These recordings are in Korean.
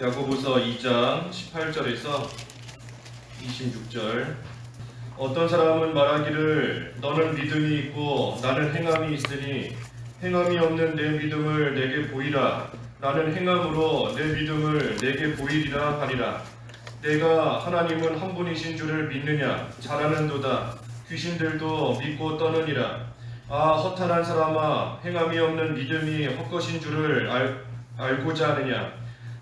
야고보서 2장 18절에서 26절. 어떤 사람은 말하기를 너는 믿음이 있고 나는 행함이 있으니 행함이 없는 내 믿음을 내게 보이라. 나는 행함으로 내 믿음을 내게 보이리라 하리라. 내가 하나님은 한 분이신 줄을 믿느냐? 잘하는도다. 귀신들도 믿고 떠느니라. 아 허탄한 사람아 행함이 없는 믿음이 헛것인 줄을 알, 알고자 하느냐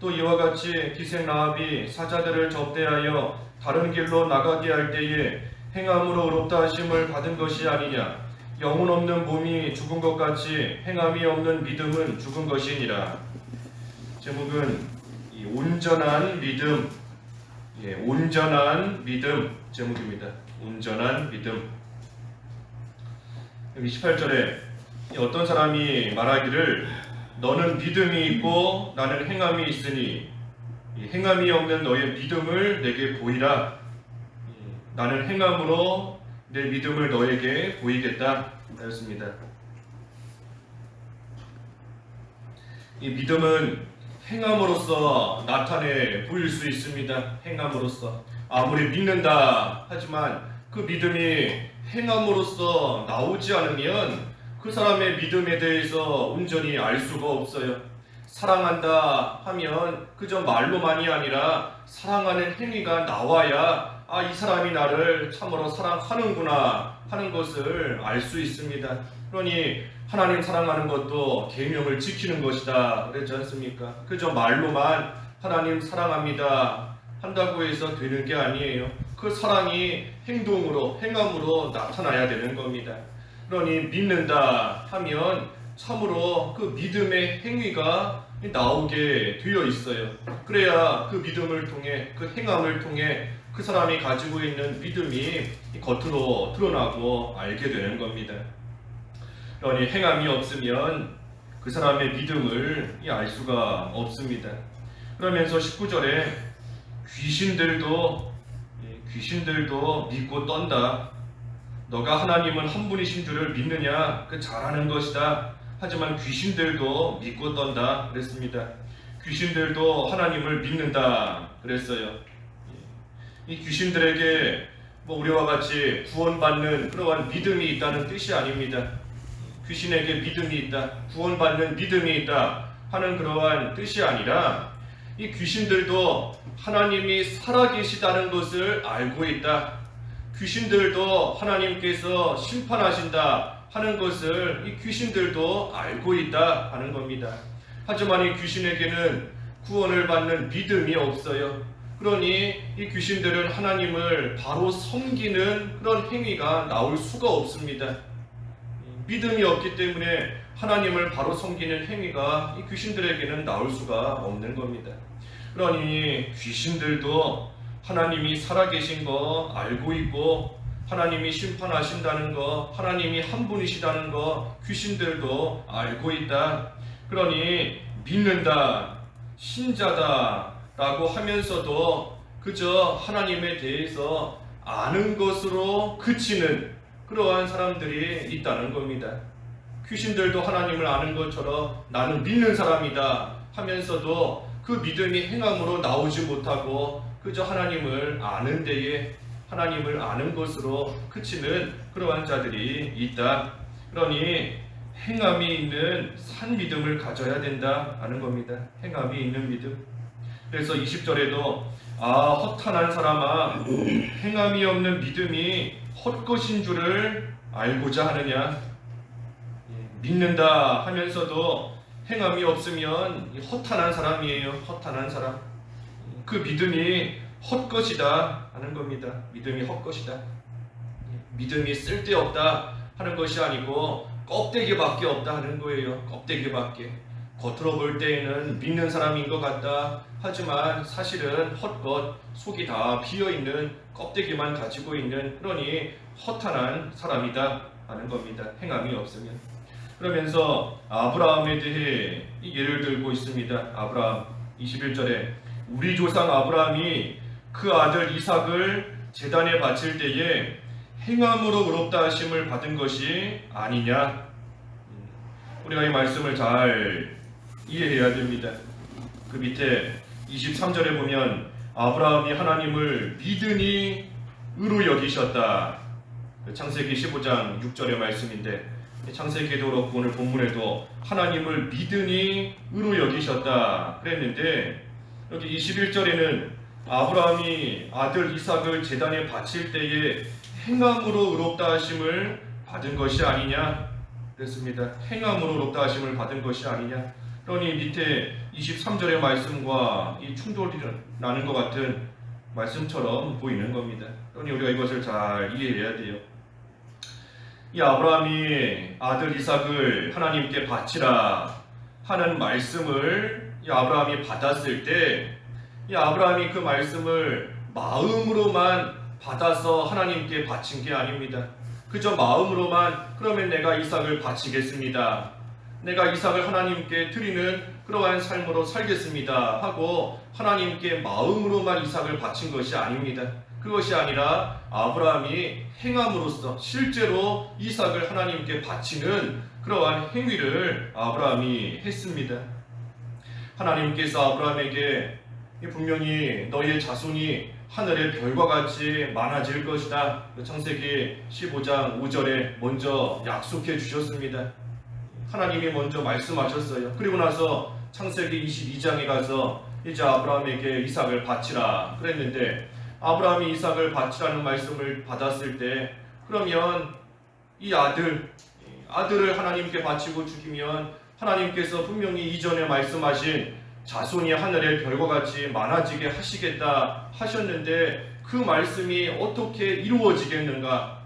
또 이와 같이 기생 라합이 사자들을 접대하여 다른 길로 나가게 할 때에 행함으로 의롭다 하심을 받은 것이 아니냐. 영혼 없는 몸이 죽은 것 같이 행함이 없는 믿음은 죽은 것이니라. 제목은 이 온전한 믿음. 예, 온전한 믿음 제목입니다. 온전한 믿음. 여기 18절에 어떤 사람이 말하기를 너는 믿음이 있고 나는 행함이 있으니 이 행함이 없는 너의 믿음을 내게 보이라. 이 나는 행함으로 내 믿음을 너에게 보이겠다. 하였습니다. 이 믿음은 행함으로써 나타내 보일 수 있습니다. 행함으로써 아무리 믿는다 하지만 그 믿음이 행함으로써 나오지 않으면 그 사람의 믿음에 대해서 온전히 알 수가 없어요. 사랑한다 하면 그저 말로만이 아니라 사랑하는 행위가 나와야 아, 이 사람이 나를 참으로 사랑하는구나 하는 것을 알 수 있습니다. 그러니 하나님 사랑하는 것도 계명을 지키는 것이다 그랬지 않습니까? 그저 말로만 하나님 사랑합니다 한다고 해서 되는 게 아니에요. 그 사랑이 행동으로 행함으로 나타나야 되는 겁니다. 그러니 믿는다 하면 참으로 그 믿음의 행위가 나오게 되어 있어요. 그래야 그 믿음을 통해 그 행함을 통해 그 사람이 가지고 있는 믿음이 겉으로 드러나고 알게 되는 겁니다. 그러니 행함이 없으면 그 사람의 믿음을 알 수가 없습니다. 그러면서 19절에 귀신들도 예, 귀신들도 믿고 떤다. 너가 하나님은 한 분이신 줄을 믿느냐? 그 잘하는 것이다. 하지만 귀신들도 믿고 떤다. 그랬습니다. 귀신들도 하나님을 믿는다. 그랬어요. 이 귀신들에게 뭐 우리와 같이 구원받는 그러한 믿음이 있다는 뜻이 아닙니다. 귀신에게 믿음이 있다, 구원받는 믿음이 있다 하는 그러한 뜻이 아니라 이 귀신들도 하나님이 살아계시다는 것을 알고 있다. 귀신들도 하나님께서 심판하신다 하는 것을 이 귀신들도 알고 있다 하는 겁니다. 하지만 이 귀신에게는 구원을 받는 믿음이 없어요. 그러니 이 귀신들은 하나님을 바로 섬기는 그런 행위가 나올 수가 없습니다. 믿음이 없기 때문에 하나님을 바로 섬기는 행위가 이 귀신들에게는 나올 수가 없는 겁니다. 그러니 귀신들도 하나님이 살아계신 거 알고 있고 하나님이 심판하신다는 거, 하나님이 한 분이시다는 거 귀신들도 알고 있다. 그러니 믿는다, 신자다라고 하면서도 그저 하나님에 대해서 아는 것으로 그치는 그러한 사람들이 있다는 겁니다. 귀신들도 하나님을 아는 것처럼 나는 믿는 사람이다 하면서도 그 믿음이 행함으로 나오지 못하고 그저 하나님을 아는 데에 하나님을 아는 것으로 그치는 그러한 자들이 있다. 그러니 행함이 있는 산 믿음을 가져야 된다 하는 겁니다. 행함이 있는 믿음. 그래서 20절에도 아 허탄한 사람아 행함이 없는 믿음이 헛것인 줄을 알고자 하느냐 예, 믿는다 하면서도 행함이 없으면 허탄한 사람이에요 허탄한 사람 그 믿음이 헛것이다 하는 겁니다 믿음이 헛것이다 예, 믿음이 쓸데없다 하는 것이 아니고 껍데기밖에 없다 하는 거예요 껍데기밖에 겉으로 볼 때에는 믿는 사람인 것 같다 하지만 사실은 헛것 속이 다 비어 있는 껍데기만 가지고 있는 그러니 허탄한 사람이다 하는 겁니다. 행함이 없으면. 그러면서 아브라함에 대해 이 예를 들고 있습니다. 아브라함 21절에 우리 조상 아브라함이 그 아들 이삭을 제단에 바칠 때에 행함으로 의롭다 하심을 받은 것이 아니냐. 음, 우리가 이 말씀을 잘 이해해야 됩니다. 그 밑에 23절에 보면 아브라함이 하나님을 믿으니 의로 여기셨다. 그 창세기 15장 6절의 말씀인데 창세기도 그렇고 오늘 본문에도 하나님을 믿으니 의로 여기셨다 그랬는데 여기 21절에는 아브라함이 아들 이삭을 제단에 바칠 때에 행함으로 의롭다 하심을 받은 것이 아니냐 그랬습니다. 행함으로 의롭다 하심을 받은 것이 아니냐. 그러니 밑에 23절의 말씀과 이 충돌이 나는 것 같은 말씀처럼 보이는 겁니다. 그러니 우리가 이것을 잘 이해해야 돼요. 이 아브라함이 아들 이삭을 하나님께 바치라 하는 말씀을 이 아브라함이 받았을 때 이 아브라함이 그 말씀을 마음으로만 받아서 하나님께 바친 게 아닙니다. 그저 마음으로만 그러면 내가 이삭을 바치겠습니다. 내가 이삭을 하나님께 드리는 그러한 삶으로 살겠습니다. 하고 하나님께 마음으로만 이삭을 바친 것이 아닙니다. 그것이 아니라 아브라함이 행함으로써 실제로 이삭을 하나님께 바치는 그러한 행위를 아브라함이 했습니다. 하나님께서 아브라함에게 분명히 너의 자손이 하늘의 별과 같이 많아질 것이다. 창세기 15장 5절에 먼저 약속해 주셨습니다. 하나님이 먼저 말씀하셨어요. 그리고 나서 창세기 22장에 가서 이제 아브라함에게 이삭을 바치라 그랬는데 아브라함이 이삭을 바치라는 말씀을 받았을 때 그러면 이 아들 아들을 하나님께 바치고 죽이면 하나님께서 분명히 이전에 말씀하신 자손이 하늘의 별과 같이 많아지게 하시겠다 하셨는데 그 말씀이 어떻게 이루어지겠는가?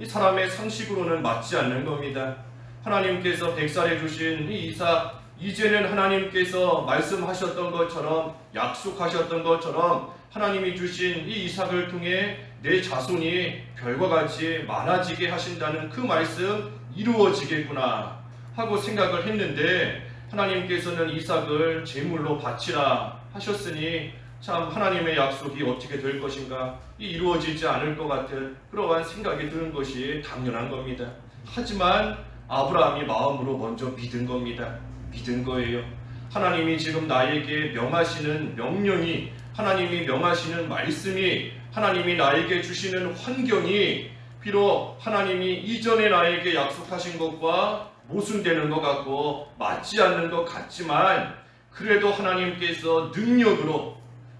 이 사람의 상식으로는 맞지 않는 겁니다. 하나님께서 백살해 주신 이 이삭 이제는 하나님께서 말씀하셨던 것처럼 약속하셨던 것처럼 하나님이 주신 이 이삭을 통해 내 자손이 별과 같이 많아지게 하신다는 그 말씀 이루어지겠구나 하고 생각을 했는데 하나님께서는 이삭을 제물로 바치라 하셨으니 참 하나님의 약속이 어떻게 될 것인가 이 이루어지지 않을 것 같은 그러한 생각이 드는 것이 당연한 겁니다. 하지만 아브라함이 마음으로 먼저 믿은 겁니다. 믿은 거예요. 하나님이 지금 나에게 명하시는 명령이 하나님이 명하시는 말씀이 하나님이 나에게 주시는 환경이 비록 하나님이 이전에 나에게 약속하신 것과 모순되는 것 같고 맞지 않는 것 같지만 그래도 하나님께서 능력으로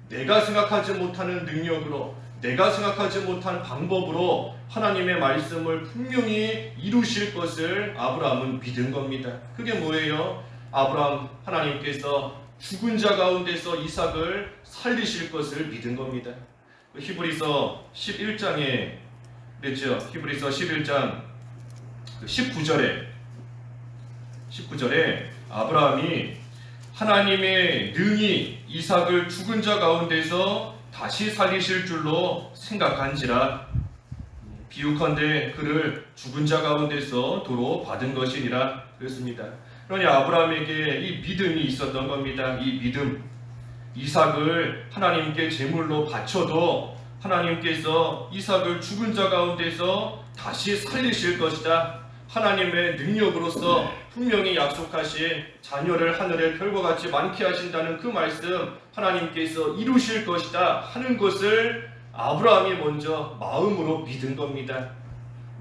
내가 생각하지 못하는 능력으로 내가 생각하지 못한 방법으로 하나님의 말씀을 분명히 이루실 것을 아브라함은 믿은 겁니다. 그게 뭐예요? 아브라함 하나님께서 죽은 자 가운데서 이삭을 살리실 것을 믿은 겁니다. 히브리서 11장에 그랬죠. 히브리서 11장 19절에 19절에 아브라함이 하나님의 능히 이삭을 죽은 자 가운데서 다시 살리실 줄로 생각한지라 비유컨대 그를 죽은 자 가운데서 도로 받은 것이니라 그랬습니다. 그러니 아브라함에게 이 믿음이 있었던 겁니다. 이 믿음 이삭을 하나님께 제물로 바쳐도 하나님께서 이삭을 죽은 자 가운데서 다시 살리실 것이다. 하나님의 능력으로서 분명히 약속하신 자녀를 하늘의 별과 같이 많게 하신다는 그 말씀 하나님께서 이루실 것이다 하는 것을 아브라함이 먼저 마음으로 믿은 겁니다.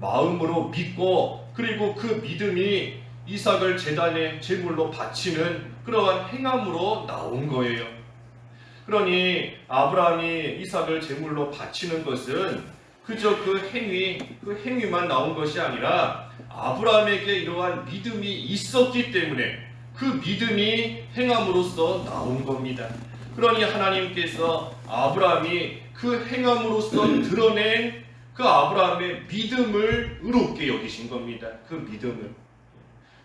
마음으로 믿고 그리고 그 믿음이 이삭을 제단에 제물로 바치는 그러한 행함으로 나온 거예요. 그러니 아브라함이 이삭을 제물로 바치는 것은 그저 그 행위, 그 행위만 나온 것이 아니라 아브라함에게 이러한 믿음이 있었기 때문에 그 믿음이 행함으로써 나온 겁니다. 그러니 하나님께서 아브라함이 그 행함으로써 드러낸 그 아브라함의 믿음을 의롭게 여기신 겁니다. 그 믿음을.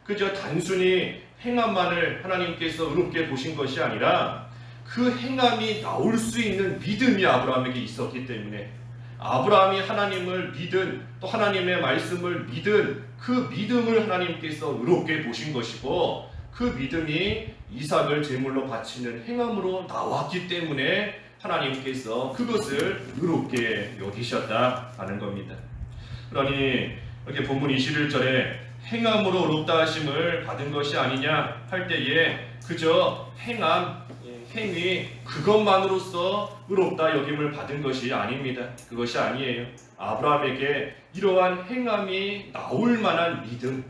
그저 단순히 행함만을 하나님께서 의롭게 보신 것이 아니라 그 행함이 나올 수 있는 믿음이 아브라함에게 있었기 때문에 아브라함이 하나님을 믿은 또 하나님의 말씀을 믿은 그 믿음을 하나님께서 의롭게 보신 것이고 그 믿음이 이삭을 제물로 바치는 행함으로 나왔기 때문에 하나님께서 그것을 의롭게 여기셨다 하는 겁니다. 그러니 이렇게 본문 21절에 행함으로 의롭다 하심을 받은 것이 아니냐 할 때에 그저 행함 행위 그것만으로서 의롭다 여김을 받은 것이 아닙니다. 그것이 아니에요. 아브라함에게 이러한 행함이 나올 만한 믿음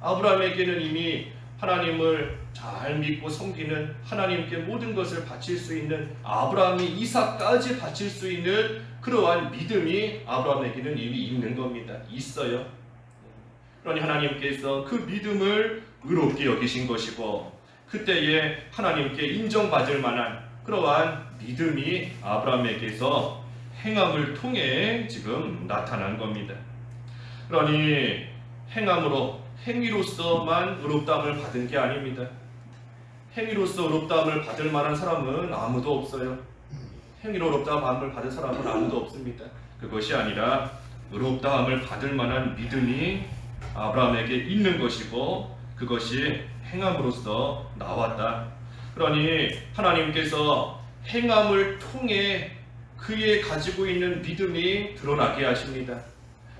아브라함에게는 이미 하나님을 잘 믿고 섬기는 하나님께 모든 것을 바칠 수 있는 아브라함이 이삭까지 바칠 수 있는 그러한 믿음이 아브라함에게는 이미 있는 겁니다. 있어요. 그러니 하나님께서 그 믿음을 의롭게 여기신 것이고 그때에 하나님께 인정받을 만한 그러한 믿음이 아브라함에게서 행함을 통해 지금 나타난 겁니다. 그러니 행함으로 행위로서만 의롭다함을 받은 게 아닙니다. 행위로서 의롭다함을 받을 만한 사람은 아무도 없어요. 행위로 의롭다함을 받을 사람은 아무도 없습니다. 그것이 아니라 의롭다함을 받을 만한 믿음이 아브라함에게 있는 것이고 그것이 행함으로써 나왔다. 그러니 하나님께서 행함을 통해 그의 가지고 있는 믿음이 드러나게 하십니다.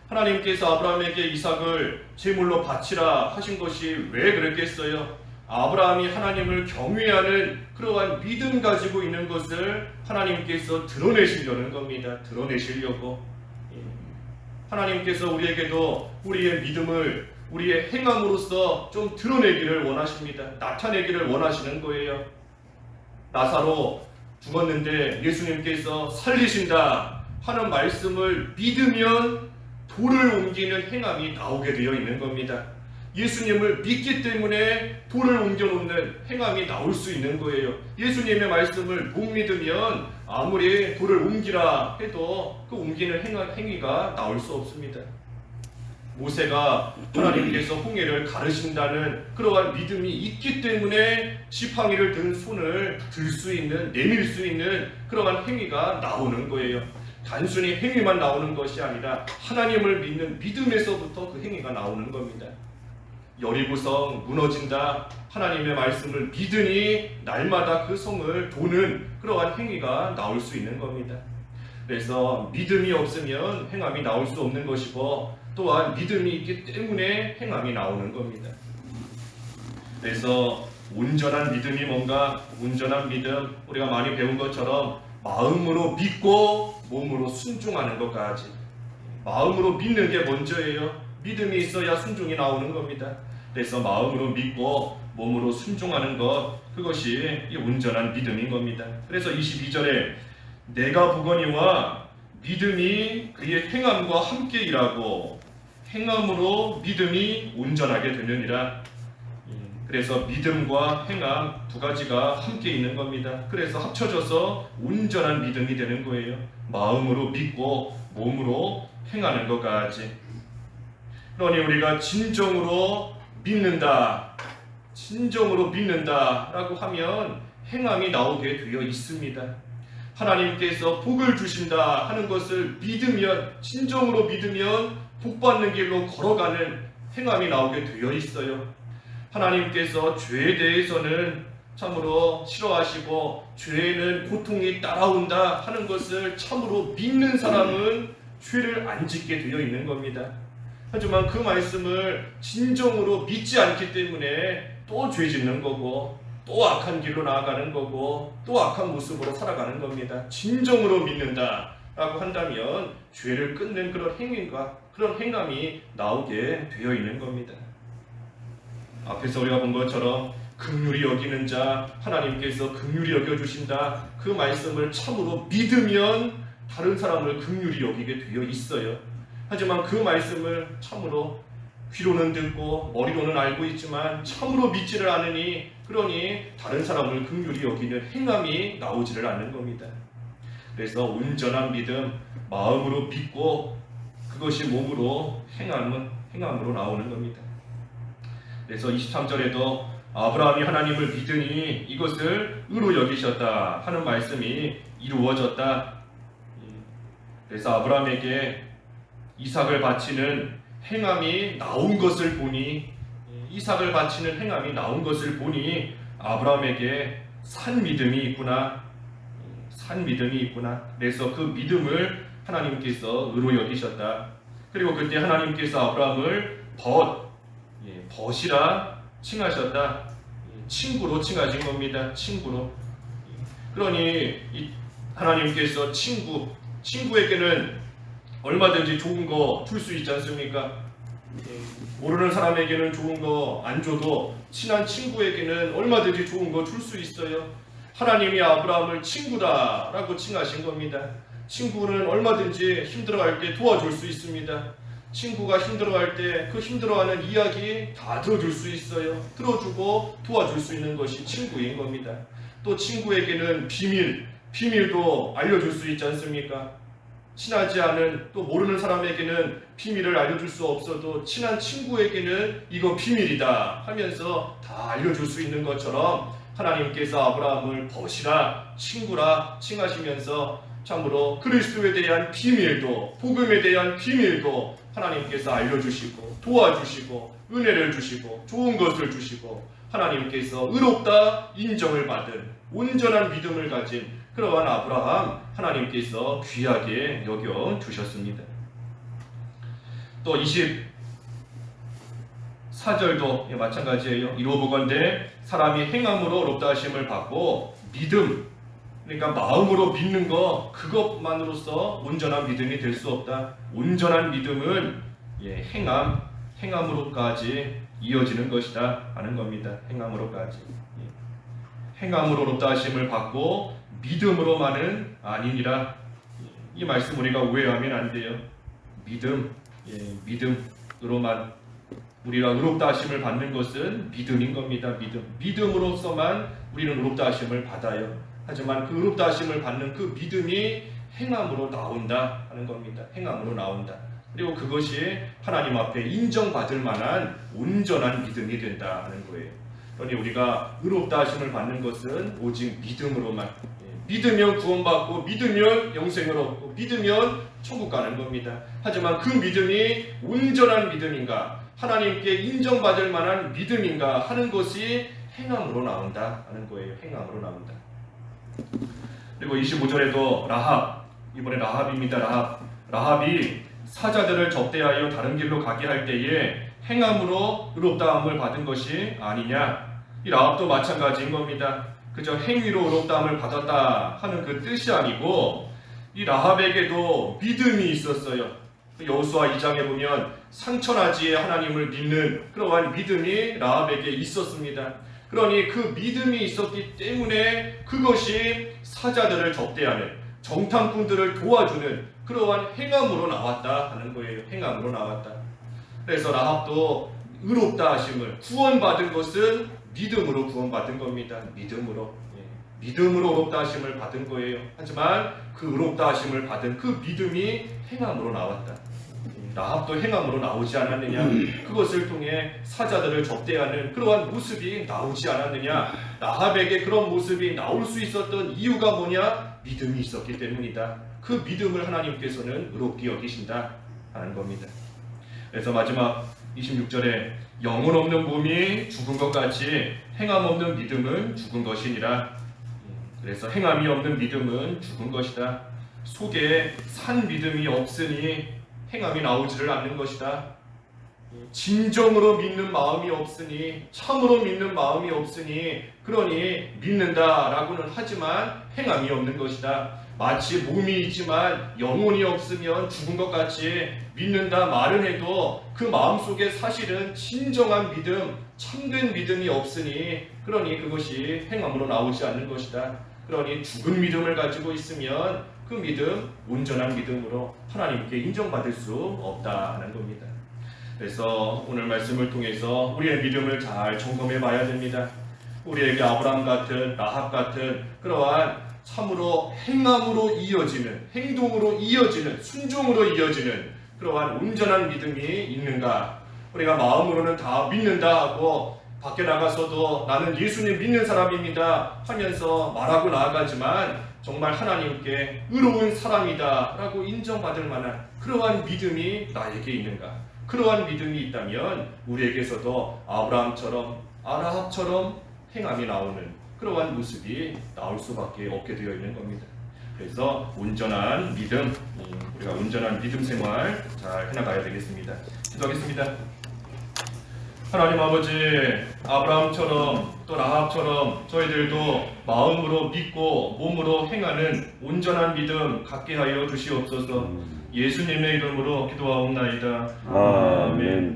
하나님께서 아브라함에게 이삭을 제물로 바치라 하신 것이 왜 그랬겠어요? 아브라함이 하나님을 경외하는 그러한 믿음 가지고 있는 것을 하나님께서 드러내시려는 겁니다. 드러내시려고. 예. 하나님께서 우리에게도 우리의 믿음을 우리의 행함으로써 좀 드러내기를 원하십니다. 나타내기를 원하시는 거예요. 나사로 죽었는데 예수님께서 살리신다 하는 말씀을 믿으면 돌을 옮기는 행함이 나오게 되어 있는 겁니다. 예수님을 믿기 때문에 돌을 옮겨놓는 행함이 나올 수 있는 거예요. 예수님의 말씀을 못 믿으면 아무리 돌을 옮기라 해도 그 옮기는 행위가 나올 수 없습니다. 모세가 하나님께서 홍해를 가르신다는 그러한 믿음이 있기 때문에 지팡이를 든 손을 들 수 있는 내밀 수 있는 그러한 행위가 나오는 거예요. 단순히 행위만 나오는 것이 아니라 하나님을 믿는 믿음에서부터 그 행위가 나오는 겁니다. 여리고성 무너진다. 하나님의 말씀을 믿으니 날마다 그 성을 도는 그러한 행위가 나올 수 있는 겁니다. 그래서 믿음이 없으면 행함이 나올 수 없는 것이고 또한 믿음이 있기 때문에 행함이 나오는 겁니다. 그래서 온전한 믿음이 뭔가 온전한 믿음 우리가 많이 배운 것처럼 마음으로 믿고 몸으로 순종하는 것까지 마음으로 믿는 게 먼저예요. 믿음이 있어야 순종이 나오는 겁니다. 그래서 마음으로 믿고 몸으로 순종하는 것 그것이 이 온전한 믿음인 겁니다. 그래서 22절에 내가 보거니와 믿음이 그의 행함과 함께 일하고 행함으로 믿음이 온전하게 되느니라. 그래서 믿음과 행함 두 가지가 함께 있는 겁니다. 그래서 합쳐져서 온전한 믿음이 되는 거예요. 마음으로 믿고 몸으로 행하는 것까지. 그러니 우리가 진정으로 믿는다, 진정으로 믿는다 라고 하면 행함이 나오게 되어 있습니다. 하나님께서 복을 주신다 하는 것을 믿으면, 진정으로 믿으면 복 받는 길로 걸어가는 행함이 나오게 되어 있어요. 하나님께서 죄에 대해서는 참으로 싫어하시고 죄에는 고통이 따라온다 하는 것을 참으로 믿는 사람은 죄를 안 짓게 되어 있는 겁니다. 하지만 그 말씀을 진정으로 믿지 않기 때문에 또 죄 짓는 거고 또 악한 길로 나아가는 거고 또 악한 모습으로 살아가는 겁니다. 진정으로 믿는다 라고 한다면 죄를 끊는 그런 행위가 그런 행함이 나오게 되어 있는 겁니다. 앞에서 우리가 본 것처럼 긍휼히 여기는 자 하나님께서 긍휼히 여겨 주신다. 그 말씀을 참으로 믿으면 다른 사람을 긍휼히 여기게 되어 있어요. 하지만 그 말씀을 참으로 귀로는 듣고 머리로는 알고 있지만 참으로 믿지를 않으니 그러니 다른 사람을 긍휼히 여기는 행함이 나오지를 않는 겁니다. 그래서 온전한 믿음 마음으로 믿고 그것이 몸으로 행함은 행함으로 나오는 겁니다. 그래서 23절에도 아브라함이 하나님을 믿으니 이것을 의로 여기셨다 하는 말씀이 이루어졌다. 그래서 아브라함에게 이삭을 바치는 행함이 나온 것을 보니 이삭을 바치는 행함이 나온 것을 보니 아브라함에게 산 믿음이 있구나. 산 믿음이 있구나. 그래서 그 믿음을 하나님께서 의로 여기셨다. 그리고 그때 하나님께서 아브라함을 벗, 예, 벗이라 칭하셨다. 예, 친구로 칭하신 겁니다. 친구로. 그러니 이 하나님께서 친구, 친구에게는 얼마든지 좋은 거 줄 수 있지 않습니까? 예, 모르는 사람에게는 좋은 거 안 줘도 친한 친구에게는 얼마든지 좋은 거 줄 수 있어요. 하나님이 아브라함을 친구다라고 칭하신 겁니다. 친구는 얼마든지 힘들어할 때 도와줄 수 있습니다. 친구가 힘들어할 때 그 힘들어하는 이야기 다 들어줄 수 있어요. 들어주고 도와줄 수 있는 것이 친구인 겁니다. 또 친구에게는 비밀, 비밀도 알려줄 수 있지 않습니까? 친하지 않은 또 모르는 사람에게는 비밀을 알려줄 수 없어도 친한 친구에게는 이거 비밀이다 하면서 다 알려줄 수 있는 것처럼 하나님께서 아브라함을 벗이라 친구라 칭하시면서 참으로 그리스도에 대한 비밀도 복음에 대한 비밀도 하나님께서 알려주시고 도와주시고 은혜를 주시고 좋은 것을 주시고 하나님께서 의롭다 인정을 받은 온전한 믿음을 가진 그러한 아브라함 하나님께서 귀하게 여겨 주셨습니다. 또 24절도 마찬가지예요. 이로보건대 사람이 행함으로 의롭다 하심을 받고 믿음 그러니까 마음으로 믿는 거 그것만으로서 온전한 믿음이 될 수 없다. 온전한 믿음은 예, 행함 행함으로까지 이어지는 것이다 하는 겁니다. 행함으로까지 예. 행함으로 의롭다 하심을 받고 믿음으로만은 아니니라. 이 말씀 우리가 오해하면 안 돼요. 믿음, 예, 믿음으로만 우리가 의롭다 하심을 받는 것은 믿음인 겁니다. 믿음. 믿음으로서만 우리는 의롭다 하심을 받아요. 하지만 그 의롭다 하심을 받는 그 믿음이 행함으로 나온다 하는 겁니다. 행함으로 나온다. 그리고 그것이 하나님 앞에 인정받을 만한 온전한 믿음이 된다 하는 거예요. 그러니 우리가 의롭다 하심을 받는 것은 오직 믿음으로만 예, 믿으면 구원받고 믿으면 영생을 얻고 믿으면 천국 가는 겁니다. 하지만 그 믿음이 온전한 믿음인가 하나님께 인정받을 만한 믿음인가 하는 것이 행함으로 나온다 하는 거예요. 행함으로 나온다. 그리고 25절에도 라합 이번에 라합입니다. 라합 라합이 사자들을 접대하여 다른 길로 가게 할 때에 행함으로 의롭다함을 받은 것이 아니냐. 이 라합도 마찬가지인 겁니다. 그저 행위로 의롭다함을 받았다 하는 그 뜻이 아니고 이 라합에게도 믿음이 있었어요. 여호수아 2장에 보면 상처나지에 하나님을 믿는 그러한 믿음이 라합에게 있었습니다. 그러니 그 믿음이 있었기 때문에 그것이 사자들을 접대하는 정탐꾼들을 도와주는 그러한 행함으로 나왔다 하는 거예요. 행함으로 나왔다. 그래서 라합도 의롭다 하심을 구원받은 것은 믿음으로 구원받은 겁니다. 믿음으로. 예. 믿음으로 의롭다 하심을 받은 거예요. 하지만 그 의롭다 하심을 받은 그 믿음이 행함으로 나왔다. 라합도 행함으로 나오지 않았느냐? 그것을 통해 사자들을 접대하는 그러한 모습이 나오지 않았느냐? 라합에게 그런 모습이 나올 수 있었던 이유가 뭐냐? 믿음이 있었기 때문이다. 그 믿음을 하나님께서는 의롭게 여기신다 하는 겁니다. 그래서 마지막 26절에 영혼 없는 몸이 죽은 것 같이 행함 없는 믿음은 죽은 것이니라. 그래서 행함이 없는 믿음은 죽은 것이다. 속에 산 믿음이 없으니 행함이 나오지를 않는 것이다. 진정으로 믿는 마음이 없으니 참으로 믿는 마음이 없으니 그러니 믿는다라고는 하지만 행함이 없는 것이다. 마치 몸이 있지만 영혼이 없으면 죽은 것 같이 믿는다 말은 해도 그 마음 속에 사실은 진정한 믿음, 참된 믿음이 없으니 그러니 그것이 행함으로 나오지 않는 것이다. 그러니 죽은 믿음을 가지고 있으면 그 믿음, 온전한 믿음으로 하나님께 인정받을 수 없다는 겁니다. 그래서 오늘 말씀을 통해서 우리의 믿음을 잘 점검해 봐야 됩니다. 우리에게 아브라함 같은 라합 같은 그러한 참으로 행함으로 이어지는 행동으로 이어지는 순종으로 이어지는 그러한 온전한 믿음이 있는가? 우리가 마음으로는 다 믿는다 하고 밖에 나가서도 나는 예수님 믿는 사람입니다 하면서 말하고 나아가지만 정말 하나님께 의로운 사람이다 라고 인정받을 만한 그러한 믿음이 나에게 있는가 그러한 믿음이 있다면 우리에게서도 아브라함처럼 아라합처럼 행함이 나오는 그러한 모습이 나올 수밖에 없게 되어 있는 겁니다. 그래서 온전한 믿음, 음, 우리가 온전한 믿음 생활 잘 해나가야 되겠습니다. 기도하겠습니다. 하나님 아버지 아브라함처럼 또 라합처럼 저희들도 마음으로 믿고 몸으로 행하는 온전한 믿음 갖게 하여 주시옵소서. 예수님의 이름으로 기도하옵나이다. 아멘.